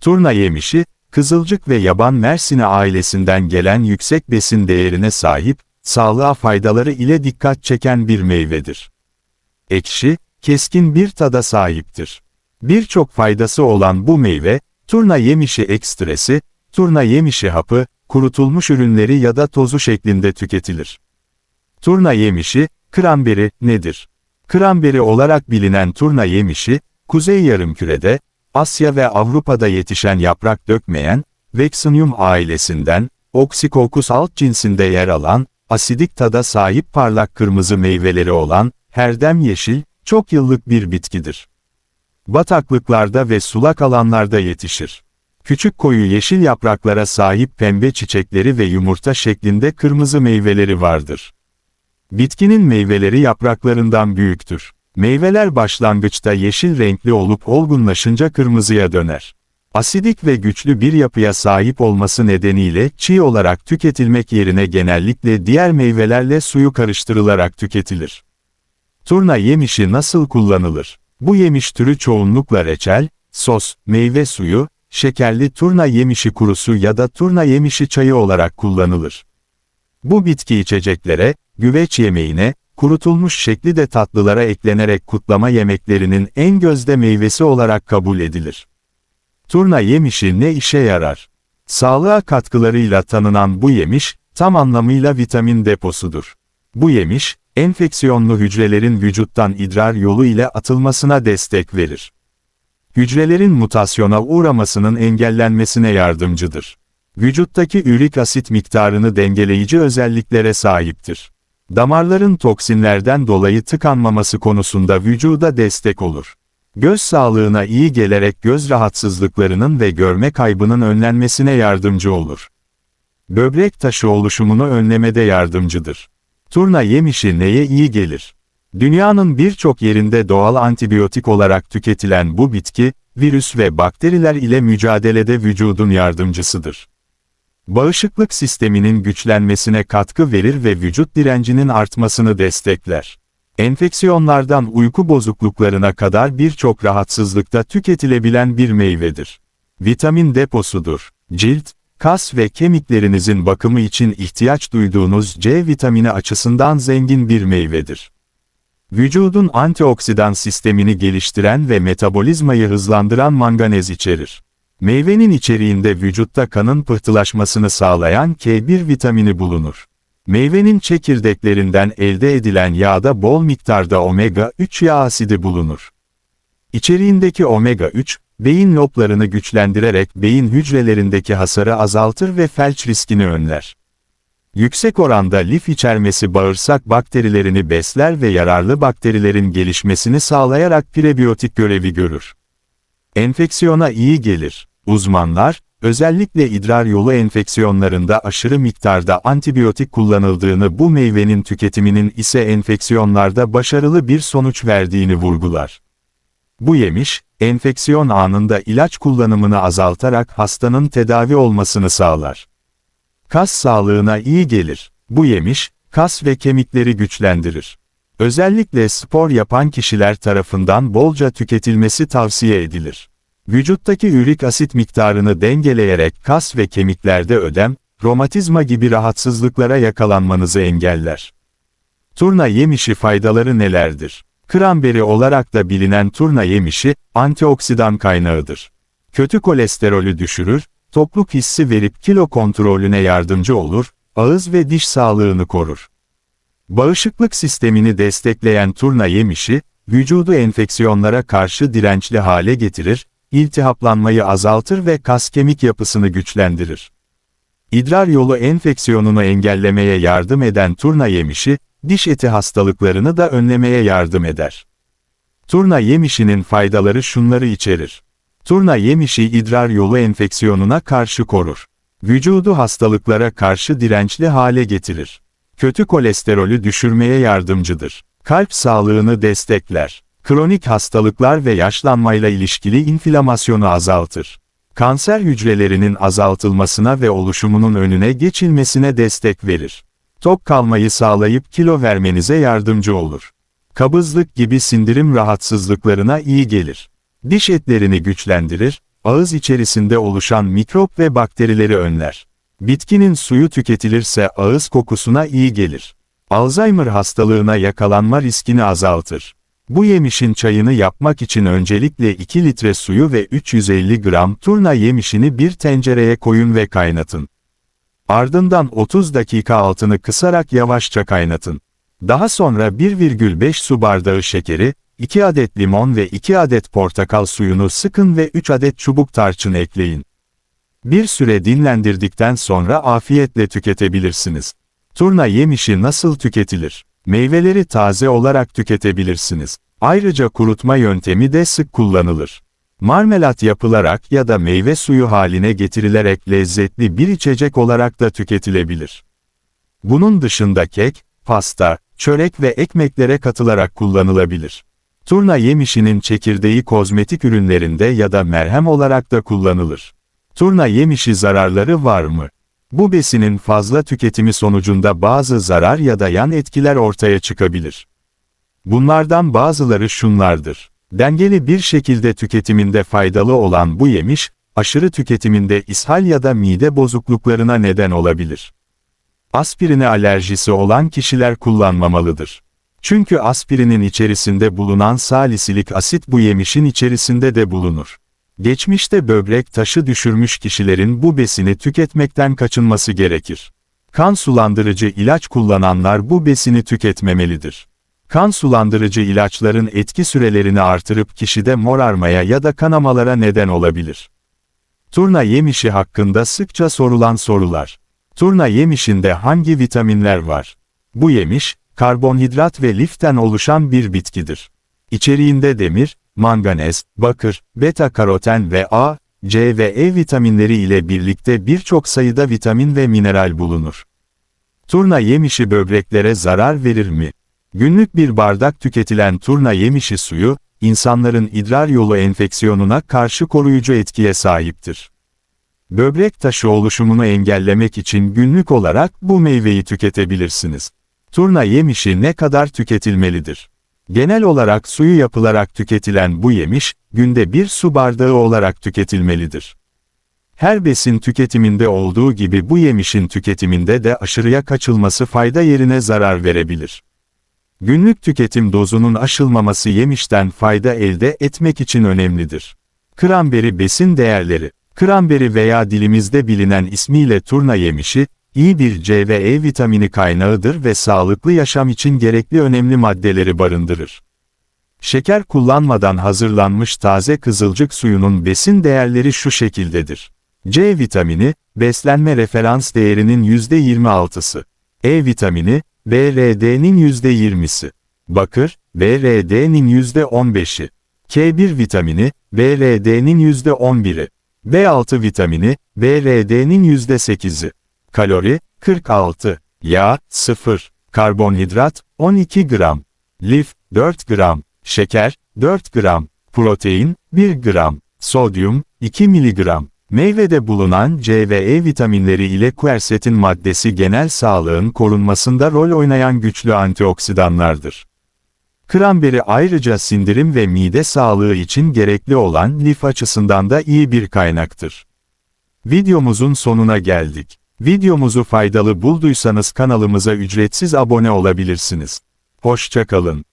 Turna yemişi, kızılcık ve yaban mersini ailesinden gelen yüksek besin değerine sahip, sağlığa faydaları ile dikkat çeken bir meyvedir. Ekşi, keskin bir tada sahiptir. Birçok faydası olan bu meyve, turna yemişi ekstresi, turna yemişi hapı, kurutulmuş ürünleri ya da tozu şeklinde tüketilir. Turna yemişi, kramberi, nedir? Kramberi olarak bilinen turna yemişi, Kuzey Yarımküre'de, Asya ve Avrupa'da yetişen yaprak dökmeyen, Vexinium ailesinden, Oxycoccus alt cinsinde yer alan, asidik tada sahip parlak kırmızı meyveleri olan, herdem yeşil, çok yıllık bir bitkidir. Bataklıklarda ve sulak alanlarda yetişir. Küçük koyu yeşil yapraklara sahip pembe çiçekleri ve yumurta şeklinde kırmızı meyveleri vardır. Bitkinin meyveleri yapraklarından büyüktür. Meyveler başlangıçta yeşil renkli olup olgunlaşınca kırmızıya döner. Asidik ve güçlü bir yapıya sahip olması nedeniyle çiğ olarak tüketilmek yerine genellikle diğer meyvelerle suyu karıştırılarak tüketilir. Turna yemişi nasıl kullanılır? Bu yemiş türü çoğunlukla reçel, sos, meyve suyu, şekerli turna yemişi kurusu ya da turna yemişi çayı olarak kullanılır. Bu bitki içeceklere, güveç yemeğine, kurutulmuş şekli de tatlılara eklenerek kutlama yemeklerinin en gözde meyvesi olarak kabul edilir. Turna yemişi ne işe yarar? Sağlığa katkılarıyla tanınan bu yemiş, tam anlamıyla vitamin deposudur. Bu yemiş, enfeksiyonlu hücrelerin vücuttan idrar yolu ile atılmasına destek verir. Hücrelerin mutasyona uğramasının engellenmesine yardımcıdır. Vücuttaki ürik asit miktarını dengeleyici özelliklere sahiptir. Damarların toksinlerden dolayı tıkanmaması konusunda vücuda destek olur. Göz sağlığına iyi gelerek göz rahatsızlıklarının ve görme kaybının önlenmesine yardımcı olur. Böbrek taşı oluşumunu önlemede yardımcıdır. Turna yemişi neye iyi gelir? Dünyanın birçok yerinde doğal antibiyotik olarak tüketilen bu bitki, virüs ve bakteriler ile mücadelede vücudun yardımcısıdır. Bağışıklık sisteminin güçlenmesine katkı verir ve vücut direncinin artmasını destekler. Enfeksiyonlardan uyku bozukluklarına kadar birçok rahatsızlıkta tüketilebilen bir meyvedir. Vitamin deposudur. Cilt, kas ve kemiklerinizin bakımı için ihtiyaç duyduğunuz C vitamini açısından zengin bir meyvedir. Vücudun antioksidan sistemini geliştiren ve metabolizmayı hızlandıran manganez içerir. Meyvenin içeriğinde vücutta kanın pıhtılaşmasını sağlayan K1 vitamini bulunur. Meyvenin çekirdeklerinden elde edilen yağda bol miktarda omega-3 yağ asidi bulunur. İçeriğindeki omega-3, beyin loblarını güçlendirerek beyin hücrelerindeki hasarı azaltır ve felç riskini önler. Yüksek oranda lif içermesi bağırsak bakterilerini besler ve yararlı bakterilerin gelişmesini sağlayarak prebiyotik görevi görür. Enfeksiyona iyi gelir. Uzmanlar, özellikle idrar yolu enfeksiyonlarında aşırı miktarda antibiyotik kullanıldığını bu meyvenin tüketiminin ise enfeksiyonlarda başarılı bir sonuç verdiğini vurgular. Bu yemiş, enfeksiyon anında ilaç kullanımını azaltarak hastanın tedavi olmasını sağlar. Kas sağlığına iyi gelir. Bu yemiş, kas ve kemikleri güçlendirir. Özellikle spor yapan kişiler tarafından bolca tüketilmesi tavsiye edilir. Vücuttaki ürik asit miktarını dengeleyerek kas ve kemiklerde ödem, romatizma gibi rahatsızlıklara yakalanmanızı engeller. Turna yemişi faydaları nelerdir? Kramberi olarak da bilinen turna yemişi, antioksidan kaynağıdır. Kötü kolesterolü düşürür, tokluk hissi verip kilo kontrolüne yardımcı olur, ağız ve diş sağlığını korur. Bağışıklık sistemini destekleyen turna yemişi, vücudu enfeksiyonlara karşı dirençli hale getirir, iltihaplanmayı azaltır ve kas kemik yapısını güçlendirir. İdrar yolu enfeksiyonunu engellemeye yardım eden turna yemişi, diş eti hastalıklarını da önlemeye yardım eder. Turna yemişinin faydaları şunları içerir. Turna yemişi idrar yolu enfeksiyonuna karşı korur. Vücudu hastalıklara karşı dirençli hale getirir. Kötü kolesterolü düşürmeye yardımcıdır. Kalp sağlığını destekler. Kronik hastalıklar ve yaşlanmayla ilişkili inflamasyonu azaltır. Kanser hücrelerinin azaltılmasına ve oluşumunun önüne geçilmesine destek verir. Tok kalmayı sağlayıp kilo vermenize yardımcı olur. Kabızlık gibi sindirim rahatsızlıklarına iyi gelir. Diş etlerini güçlendirir, ağız içerisinde oluşan mikrop ve bakterileri önler. Bitkinin suyu tüketilirse ağız kokusuna iyi gelir. Alzheimer hastalığına yakalanma riskini azaltır. Bu yemişin çayını yapmak için öncelikle 2 litre suyu ve 350 gram turna yemişini bir tencereye koyun ve kaynatın. Ardından 30 dakika altını kısarak yavaşça kaynatın. Daha sonra 1,5 su bardağı şekeri, 2 adet limon ve 2 adet portakal suyunu sıkın ve 3 adet çubuk tarçın ekleyin. Bir süre dinlendirdikten sonra afiyetle tüketebilirsiniz. Turna yemişi nasıl tüketilir? Meyveleri taze olarak tüketebilirsiniz. Ayrıca kurutma yöntemi de sık kullanılır. Marmelat yapılarak ya da meyve suyu haline getirilerek lezzetli bir içecek olarak da tüketilebilir. Bunun dışında kek, pasta, çörek ve ekmeklere katılarak kullanılabilir. Turna yemişinin çekirdeği kozmetik ürünlerinde ya da merhem olarak da kullanılır. Turna yemişi zararları var mı? Bu besinin fazla tüketimi sonucunda bazı zarar ya da yan etkiler ortaya çıkabilir. Bunlardan bazıları şunlardır. Dengeli bir şekilde tüketiminde faydalı olan bu yemiş, aşırı tüketiminde ishal ya da mide bozukluklarına neden olabilir. Aspirine alerjisi olan kişiler kullanmamalıdır. Çünkü aspirinin içerisinde bulunan salisilik asit bu yemişin içerisinde de bulunur. Geçmişte böbrek taşı düşürmüş kişilerin bu besini tüketmekten kaçınması gerekir. Kan sulandırıcı ilaç kullananlar bu besini tüketmemelidir. Kan sulandırıcı ilaçların etki sürelerini artırıp kişide morarmaya ya da kanamalara neden olabilir. Turna yemişi hakkında sıkça sorulan sorular. Turna yemişinde hangi vitaminler var? Bu yemiş, karbonhidrat ve liften oluşan bir bitkidir. İçeriğinde demir, manganez, bakır, beta-karoten ve A, C ve E vitaminleri ile birlikte birçok sayıda vitamin ve mineral bulunur. Turna yemişi böbreklere zarar verir mi? Günlük bir bardak tüketilen turna yemişi suyu, insanların idrar yolu enfeksiyonuna karşı koruyucu etkiye sahiptir. Böbrek taşı oluşumunu engellemek için günlük olarak bu meyveyi tüketebilirsiniz. Turna yemişi ne kadar tüketilmelidir? Genel olarak suyu yapılarak tüketilen bu yemiş, günde bir su bardağı olarak tüketilmelidir. Her besin tüketiminde olduğu gibi bu yemişin tüketiminde de aşırıya kaçılması fayda yerine zarar verebilir. Günlük tüketim dozunun aşılmaması yemişten fayda elde etmek için önemlidir. Kramberi besin değerleri Kramberi veya dilimizde bilinen ismiyle turna yemişi, iyi bir C ve E vitamini kaynağıdır ve sağlıklı yaşam için gerekli önemli maddeleri barındırır. Şeker kullanmadan hazırlanmış taze kızılcık suyunun besin değerleri şu şekildedir. C vitamini, beslenme referans değerinin %26'sı. E vitamini, BRD'nin %20'si. Bakır, BRD'nin %15'i. K1 vitamini, BRD'nin %11'i. B6 vitamini, BRD'nin %8'i. Kalori, 46. Yağ, 0. Karbonhidrat, 12 gram. Lif, 4 gram. Şeker, 4 gram. Protein, 1 gram. Sodyum, 2 miligram. Meyvede bulunan C ve E vitaminleri ile quercetin maddesi genel sağlığın korunmasında rol oynayan güçlü antioksidanlardır. Kramberi ayrıca sindirim ve mide sağlığı için gerekli olan lif açısından da iyi bir kaynaktır. Videomuzun sonuna geldik. Videomuzu faydalı bulduysanız kanalımıza ücretsiz abone olabilirsiniz. Hoşçakalın.